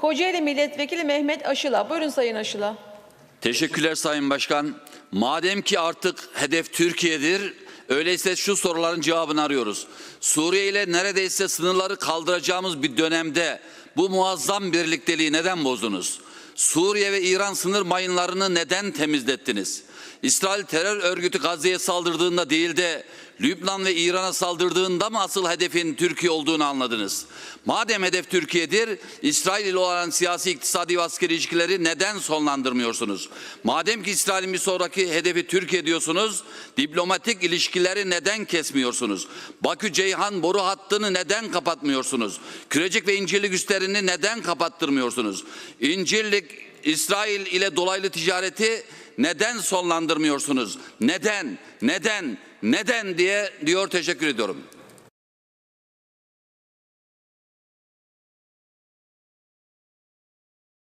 Kocaeli Milletvekili Mehmet Aşıla. Buyurun Sayın Aşıla. Teşekkürler Sayın Başkan. Madem ki artık hedef Türkiye'dir, öyleyse şu soruların cevabını arıyoruz. Suriye ile neredeyse sınırları kaldıracağımız bir dönemde bu muazzam birlikteliği neden bozdunuz? Suriye ve İran sınır mayınlarını neden temizlettiniz? İsrail terör örgütü Gazze'ye saldırdığında değil de Lübnan ve İran'a saldırdığında mı asıl hedefin Türkiye olduğunu anladınız? Madem hedef Türkiye'dir, İsrail ile olan siyasi, iktisadi ve askeri ilişkileri neden sonlandırmıyorsunuz? Madem ki İsrail'in bir sonraki hedefi Türkiye diyorsunuz, diplomatik ilişkileri neden kesmiyorsunuz? Bakü-Ceyhan boru hattını neden kapatmıyorsunuz? Kürecik ve İncirlik üslerini neden kapattırmıyorsunuz? İncirlik, İsrail ile dolaylı ticareti neden sonlandırmıyorsunuz? Neden? Neden? Neden diye diyor teşekkür ediyorum.